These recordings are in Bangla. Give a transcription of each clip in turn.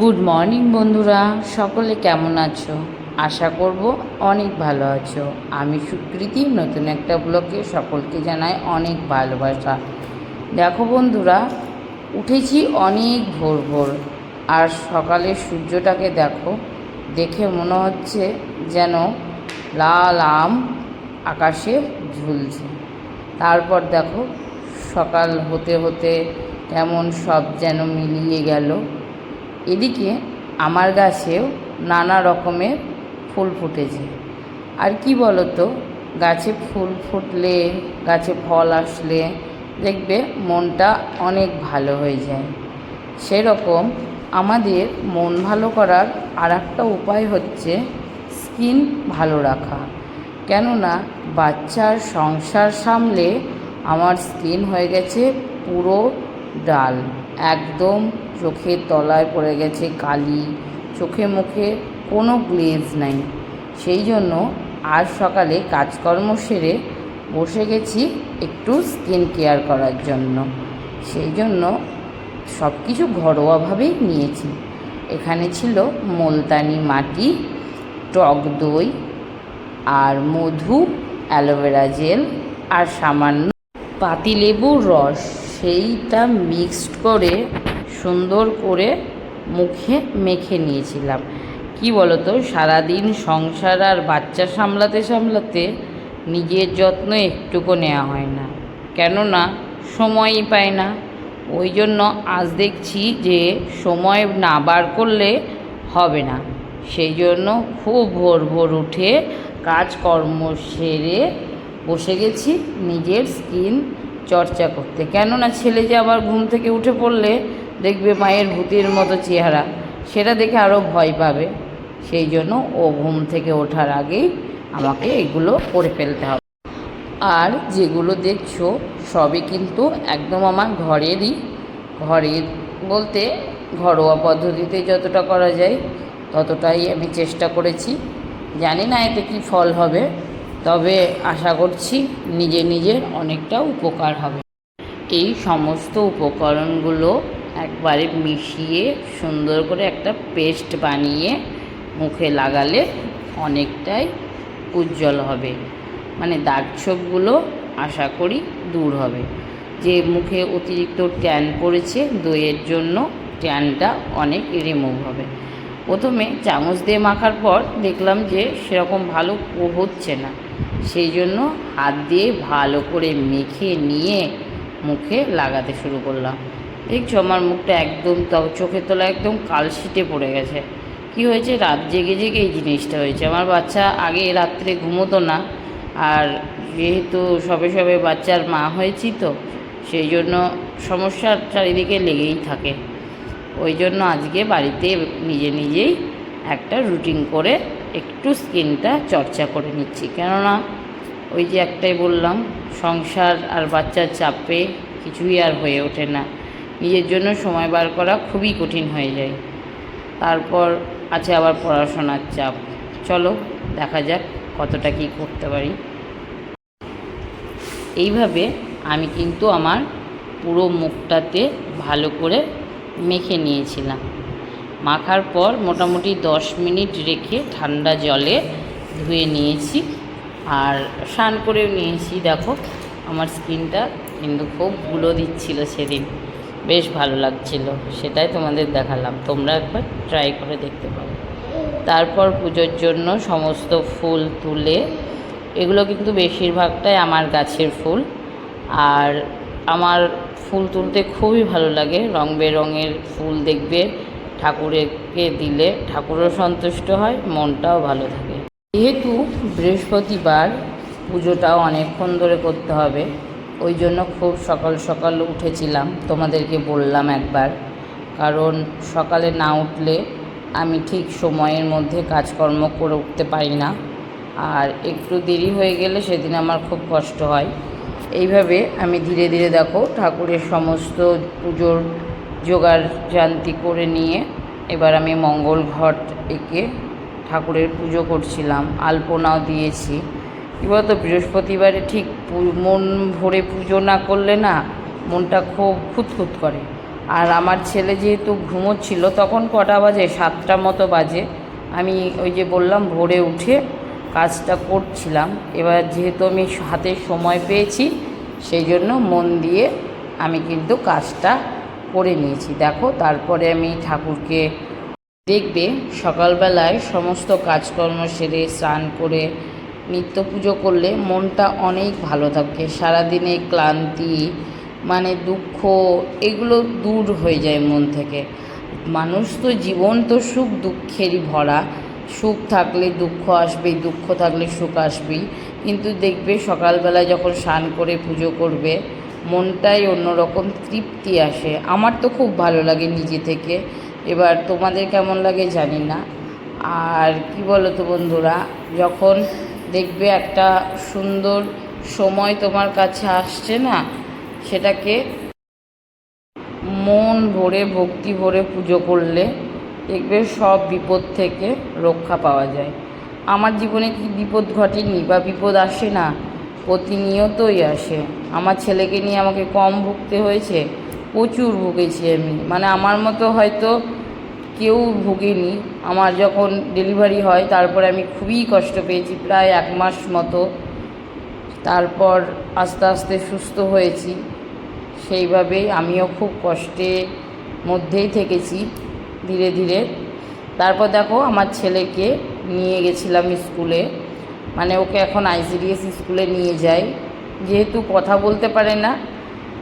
গুড মর্নিং বন্ধুরা। সকলে কেমন আছো? আশা করব অনেক ভালো আছো। আমি সুকৃতি। নতুন একটা ব্লগে সকলকে জানাই অনেক ভালোবাসা। দেখো বন্ধুরা, উঠেছি অনেক ভোর ভোর, আর সকালে সূর্যটাকে দেখো, দেখে মনে হচ্ছে যেন লাল আম আকাশে ঝুলছে। তারপর দেখো, সকাল হতে হতে কেমন সব যেন মিলিয়ে গেল। এদিকে আমার গাছেও নানা রকমের ফুল ফুটেছে। আর কি বলতো, গাছে ফুল ফুটলে, গাছে ফল আসলে দেখবে মনটা অনেক ভালো হয়ে যায়। সেরকম আমাদের মন ভালো করার আর একটা উপায় হচ্ছে স্কিন ভালো রাখা। কেননা বাচ্চার সংসার সামলে আমার স্কিন হয়ে গেছে পুরো ডাল, একদম চোখের তলায় পড়ে গেছে কালি, চোখে মুখে কোনো গ্লেজ নাই। সেই জন্য আজ সকালে কাজকর্ম সেরে বসে গেছি একটু স্কিন কেয়ার করার জন্য। সেই জন্য সব কিছু ঘরোয়াভাবেই নিয়েছি। এখানে ছিল মুলতানি মাটি, টক দই আর মধু, অ্যালোভেরা জেল আর সামান্য পাতিলেবুর রস। সেইটা মিক্সড করে সুন্দর করে মুখে মেখে নিয়েছিলাম। কি বলতো, সারাদিন সংসার আর বাচ্চা সামলাতে সামলাতে নিজের যত্ন একটুকু নেওয়া হয় না। কেননা, সময়ই পায় না। ওই জন্য আজ দেখছি যে সময় না বার করলে হবে না। সেই জন্য খুব ভোর ভোর উঠে কাজকর্ম সেরে বসে গেছি, নিজের স্কিন চর্চা করতে। কেননা, ছেলে যে আবার ঘুম থেকে উঠে পড়লে দেখবে মায়ের ভূতের মতো চেহারা। সেটা দেখে আরও ভয় পাবে। সেই জন্য ও ঘুম থেকে ওঠার আগেই আমাকে এগুলো করে ফেলতে হবে। আর যেগুলো দেখছ, সবই কিন্তু একদম আমার ঘরেরই। ঘরের বলতে ঘরোয়া পদ্ধতিতে যতটা করা যায়, ততটাই আমি চেষ্টা করেছি। জানি না এতে কি ফল হবে, তবে আশা করছি নিজে নিজের অনেকটা উপকার হবে। এই সমস্ত উপকরণগুলো একবারে মিশিয়ে সুন্দর করে একটা পেস্ট বানিয়ে মুখে লাগালে অনেকটাই উজ্জ্বল হবে। মানে দাগ ছোপগুলো আশা করি দূর হবে। যে মুখে অতিরিক্ত ট্যান পড়েছে, দইয়ের জন্য ট্যানটা অনেক রিমুভ হবে। প্রথমে চামচ দিয়ে মাখার পর দেখলাম যে সেরকম ভালো হচ্ছে না। সেই জন্য হাত দিয়ে ভালো করে মেখে নিয়ে মুখে লাগাতে শুরু করলাম। দেখছ আমার মুখটা একদম চোখের তলা একদম কালশিটে পড়ে গেছে। কি হয়েছে? রাত জেগে জেগে এই জিনিসটা হয়েছে। আমার বাচ্চা আগে রাত্রে ঘুমোতো না, আর যেহেতু সবে সবে বাচ্চার মা হয়েছি তো, সেই জন্য সমস্যা চারিদিকে লেগেই থাকে। ওই জন্য আজকে বাড়িতে নিজে নিজেই একটা রুটিন করে একটু স্কিনটা চর্চা করে নিচ্ছি। কেননা ওই যে একটাই বললাম, সংসার আর বাচ্চার চাপে কিছুই আর হয়ে ওঠে না। নিজের জন্য সময় বার করা খুবই কঠিন হয়ে যায়। তারপর আছে আবার পড়াশোনার চাপ। চলো, দেখা যাক কতটা কি করতে পারি। এইভাবে আমি কিন্তু আমার পুরো মুখটাতে ভালো করে মেখে নিয়েছিলাম। মাখার পর মোটামুটি দশ মিনিট রেখে ঠান্ডা জলে ধুয়ে নিয়েছি আর স্নান করেও নিয়েছি। দেখো, আমার স্কিনটা কিন্তু খুবগুলো দিচ্ছিল সেদিন। বেশ ভালো লাগছিল, সেটাই তোমাদের দেখালাম। তোমরা একবার ট্রাই করে দেখতে পারো। তারপর পুজোর জন্য সমস্ত ফুল তুলে, এগুলো কিন্তু বেশিরভাগটাই আমার গাছের ফুল। আর আমার ফুল তুলতে খুবই ভালো লাগে, রং বেরঙের ফুল দেখবে, ঠাকুরকে দিলে ঠাকুরও সন্তুষ্ট হয়, মনটাও ভালো থাকে। যেহেতু বৃহস্পতিবার, পুজোটাও অনেকক্ষণ ধরে করতে হবে। ওই জন্য খুব সকাল সকাল উঠেছিলাম, তোমাদেরকে বললাম একবার। কারণ সকালে না উঠলে আমি ঠিক সময়ের মধ্যে কাজকর্ম করে উঠতে পারি না। আর একটু দেরি হয়ে গেলে সেদিন আমার খুব কষ্ট হয়। এইভাবে আমি ধীরে ধীরে দেখো ঠাকুরের সমস্ত পুজোর জোগাড় জান্তি করে নিয়ে এবার আমি মঙ্গল ঘট এঁকে ঠাকুরের পুজো করছিলাম। আলপনাও দিয়েছি। কী বলতো, বৃহস্পতিবারে ঠিক মন ভরে পুজো না করলে না মনটা খুব খুঁতখুত করে। আর আমার ছেলে যেহেতু ঘুমোচ্ছিল, তখন কটা বাজে? সাতটা মতো বাজে। আমি ওই যে বললাম, ভোরে উঠে কাজটা করছিলাম। এবার যেহেতু আমি হাতে সময় পেয়েছি, সেই জন্য মন দিয়ে আমি কিন্তু কাজটা করে নিয়েছি। দেখো, তারপরে আমি ঠাকুরকে দেখবে, সকালবেলায় সমস্ত কাজকর্ম সেরে স্নান করে নিত্য পুজো করলে মনটা অনেক ভালো থাকে। সারাদিনে ক্লান্তি মানে দুঃখ, এগুলো দূর হয়ে যায় মন থেকে। মানুষ তো জীবন তো সুখ দুঃখেরই ভরা। সুখ থাকলে দুঃখ আসবেই, দুঃখ থাকলে সুখ আসবেই। কিন্তু দেখবে সকালবেলায় যখন স্নান করে পুজো করবে, মনটাই অন্যরকম তৃপ্তি আসে। আমার তো খুব ভালো লাগে নিজে থেকে। এবার তোমাদের কেমন লাগে জানি না। আর কি বলো তো বন্ধুরা, যখন দেখবে একটা সুন্দর সময় তোমার কাছে আসছে না? সেটাকে মন ভরে, ভক্তি ভরে পুজো করলে দেখবে সব বিপদ থেকে রক্ষা পাওয়া যায়। আমার জীবনে কি বিপদ ঘটেনি বা বিপদ আসে না? প্রতিনিয়তই আসে। আমার ছেলেকে নিয়ে আমাকে কম ভুগতে হয়েছে। প্রচুর ভুগেছি আমি। মানে আমার মতো হয়তো কেউ ভুগেনি আমার যখন ডেলিভারি হয়, তারপরে আমি খুবই কষ্ট পেয়েছি, প্রায় এক মাস মতো। তারপর আস্তে আস্তে সুস্থ হয়েছি। সেইভাবে আমিও খুব কষ্টের মধ্যেই থেকেছি, ধীরে ধীরে। তারপর দেখো, আমার ছেলেকে নিয়ে গেছিলাম স্কুলে মানে ওকে এখন আইসিডিএস স্কুলে নিয়ে যাই। যেহেতু কথা বলতে পারে না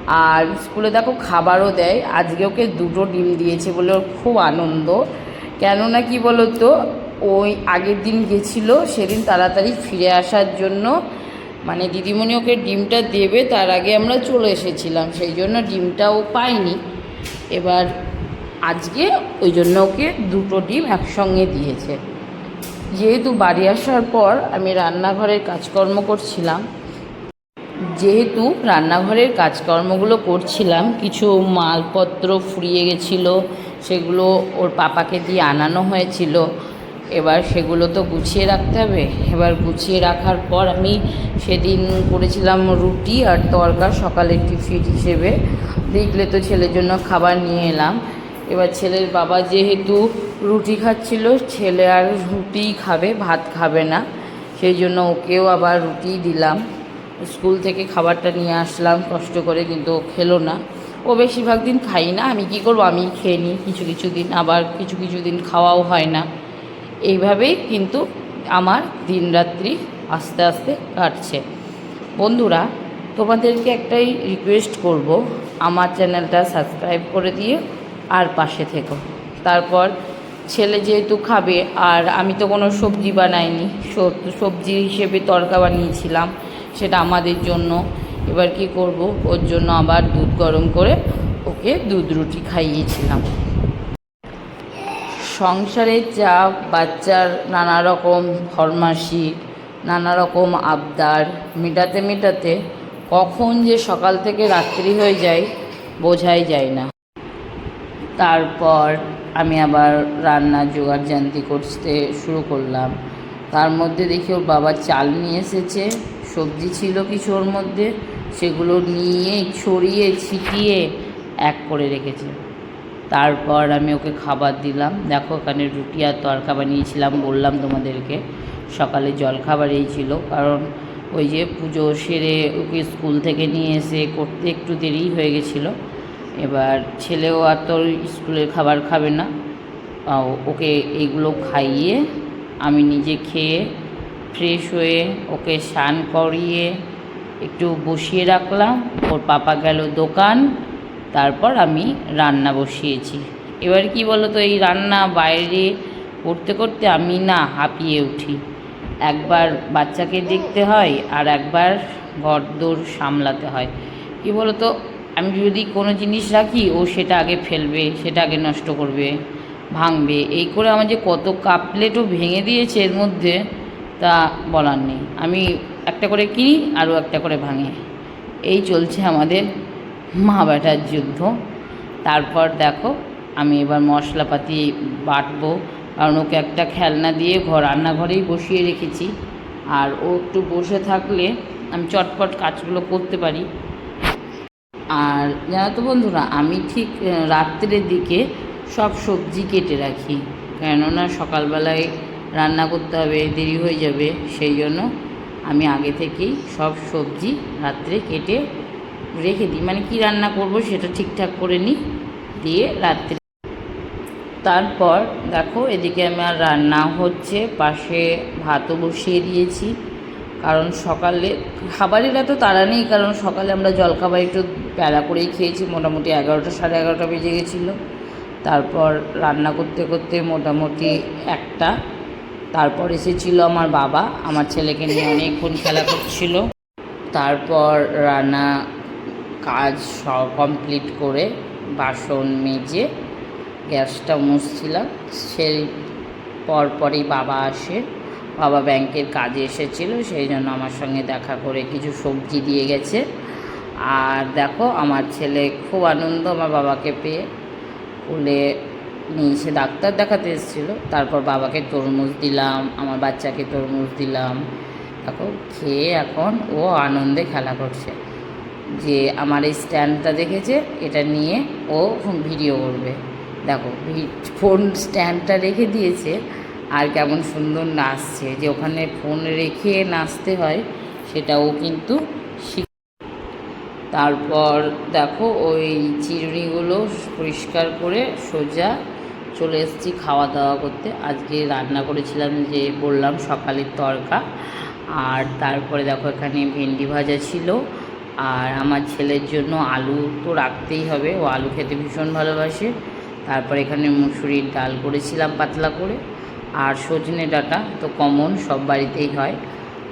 আর স্কুলে দেখো খাবারও দেয়। আজকে ওকে দুটো ডিম দিয়েছে বলে ওর খুব আনন্দ। কেননা কি বলো তো ওই আগের দিন গেছিল, সেদিন তাড়াতাড়ি ফিরে আসার জন্য। মানে দিদিমণি ওকে ডিমটা দেবে, তার আগে আমরা চলে এসেছিলাম, সেই জন্য ডিমটা ও পায়নি। এবার আজকে ওই জন্য ওকে দুটো ডিম একসঙ্গে দিয়েছে। যেহেতু বাড়ি আসার পর আমি রান্নাঘরের কাজকর্ম করছিলাম যেহেতু রান্নাঘরের কাজকর্মগুলো করছিলাম, কিছু মালপত্র ফুরিয়ে গেছিল, সেগুলো ওর পাপাকে দিয়ে আনানো হয়েছিল। এবার সেগুলো তো গুছিয়ে রাখতে হবে। এবার গুছিয়ে রাখার পর আমি সেদিন করেছিলাম রুটি আর তরকা সকালের টিফিন হিসেবে। দেখলে তো ছেলের জন্য খাবার নিয়ে এলাম। এবার ছেলের বাবা যেহেতু রুটি খাচ্ছিল, ছেলে আর রুটিই খাবে, ভাত খাবে না। সেই জন্য ওকেও আবার রুটিই দিলাম। স্কুল থেকে খাবারটা নিয়ে আসলাম, কষ্ট করে, কিন্তু ও খেলো না। ও বেশিরভাগ দিন খাই না, আমি কি করব? আমি খেয়ে নিই, কিছু কিছু দিন। আবার কিছু কিছু দিন খাওয়াও হয় না। এইভাবেই কিন্তু আমার দিনরাত্রি আস্তে আস্তে কাটছে। বন্ধুরা, তোমাদেরকে একটাই রিকোয়েস্ট করব, আমার চ্যানেলটা সাবস্ক্রাইব করে দিয়ে আর পাশে থেকো। তারপর ছেলে যেহেতু খাবে, আর আমি তো কোনো সবজি বানাইনি, সব- সবজি হিসেবে তরকা বানিয়েছিলাম। সেটা আমাদের জন্য। এবার কি করব? ওর জন্য আবার দুধ গরম করে ওকে দুধ রুটি খাইয়েছিলাম। সংসারের চাপ বাচ্চার নানা রকম ফরমাসি নানা রকম আবদার, মেটাতে মেটাতে কখন যে সকাল থেকে রাত্রি হয়ে যায় বোঝাই যায় না। তারপর আমি আবার রান্নার জোগাড় জান্তি করতে শুরু করলাম। তার মধ্যে দেখি ওর বাবা চাল নিয়ে এসেছে। সবজি ছিল কিছু ওর মধ্যে, সেগুলো নিয়ে ছড়িয়ে ছিটিয়ে এক করে রেখেছে। তারপর আমি ওকে খাবার দিলাম। দেখো ওখানে রুটি আর তরকা বানিয়েছিলাম, বললাম তোমাদেরকে, সকালে জলখাবার এই ছিল। কারণ ওই যে পুজো সেরে ওকে স্কুল থেকে নিয়ে এসে করতে একটু দেরি হয়ে গেছিল। এবার ছেলেও আর তোর স্কুলের খাবার খাবে না। ওকে এইগুলো খাইয়ে আমি নিজে খেয়ে ফ্রেশ হয়ে ওকে স্নান করিয়ে একটু বসিয়ে রাখলাম। ওর পাপা গেল দোকান, তারপর আমি রান্না বসিয়েছি। এবার কি বলো তো এই রান্না বাইরে করতে করতে আমি না হাঁপিয়ে উঠি। একবার বাচ্চাকে দেখতে হয় আর একবার ঘরদোর সামলাতে হয়। কি তো আমি যদি কোনো জিনিস রাখি, ও সেটা আগে ফেলবে, সেটা আগে নষ্ট করবে, ভাঙবে। এই করে আমার যে কত কাপ প্লেটও ভেঙে দিয়েছে এর মধ্যে তা বলার নেই। আমি একটা করে কিনি, আরও একটা করে ভাঙে। এই চলছে আমাদের মা বেটার যুদ্ধ। তারপর দেখো, আমি এবার মশলাপাতি বাটবো। কারণ ওকে একটা খেলনা দিয়ে ঘর রান্নাঘরেই বসিয়ে রেখেছি। আর ও একটু বসে থাকলে আমি চটপট কাজগুলো করতে পারি। আর জানো তো বন্ধুরা, আমি ঠিক রাত্রের দিকে সব সবজি কেটে রাখি। কেননা সকালবেলায় রান্না করতে হবে, দেরি হয়ে যাবে। সেই জন্য আমি আগে থেকেই সব সবজি রাত্রে কেটে রেখে দিই। মানে কি রান্না করব সেটা ঠিকঠাক করে নিই, দিয়ে রাত্রে তারপর দেখো এদিকে আমার রান্না হচ্ছে, পাশে ভাতও বসিয়ে দিয়েছি। কারণ সকালে খাবারের এত তাড়া নেই, কারণ সকালে আমরা জলখাবার একটু বেলা করেই খেয়েছি, মোটামুটি এগারোটা সাড়ে এগারোটা বেজে গেছিল। তারপর রান্না করতে করতে মোটামুটি একটা তারপর এসেছিল আমার বাবা, আমার ছেলেকে নিয়ে অনেকক্ষণ খেলা করছিল। তারপর রান্না কাজ সব কমপ্লিট করে বাসন মেজে গ্যাসটা মুছছিলাম। সেই পরপরই বাবা আসে। বাবা ব্যাংকের কাজে এসেছিল, সেই জন্য আমার সঙ্গে দেখা করে কিছু সবজি দিয়ে গেছে। আর দেখো, আমার ছেলে খুব আনন্দ, আমার বাবাকে পেয়ে। কোলে নিয়ে এসে ডাক্তার দেখাতে এসেছিল। তারপর বাবাকে তরমুজ দিলাম, আমার বাচ্চাকে তরমুজ দিলাম। দেখো, খেয়ে এখন ও আনন্দে খেলা করছে। যে আমার এই স্ট্যান্ডটা দেখেছে, এটা নিয়ে ও ভিডিও করবে। দেখো ফোন স্ট্যান্ডটা রেখে দিয়েছে, আর কেমন সুন্দর নাচছে। যে ওখানে ফোন রেখে নাচতে হয়, সেটাও কিন্তু শিখ তারপর দেখো, ওই চিরুনিগুলো পরিষ্কার করে সোজা চলে এসেছি খাওয়া দাওয়া করতে। আজকে রান্না করেছিলাম যে বললাম সকালের তরকা আর তারপরে দেখো এখানে ভেন্ডি ভাজা ছিল। আর আমার ছেলের জন্য আলু তো রাখতেই হবে। ও আলু খেতে ভীষণ ভালোবাসে। তারপর এখানে মুসুরির ডাল করেছিলাম পাতলা করে। আর সজনে ডাঁটা তো কমন, সব বাড়িতেই হয়।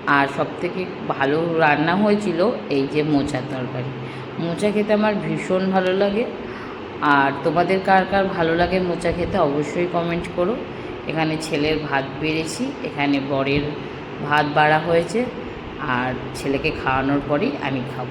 আর সবথেকে ভালো রান্না হয়েছিল এই যে মোচার তরকারি। মোচা খেতে আমার ভীষণ ভালো লাগে। আর তোমাদের কার কার ভালো লাগে মোচা খেতে অবশ্যই কমেন্ট করো। এখানে ছেলের ভাত বেড়েছি, এখানে বরের ভাত বাড়া হয়েছে, আর ছেলেকে খাওয়ানোর পরেই আমি খাব।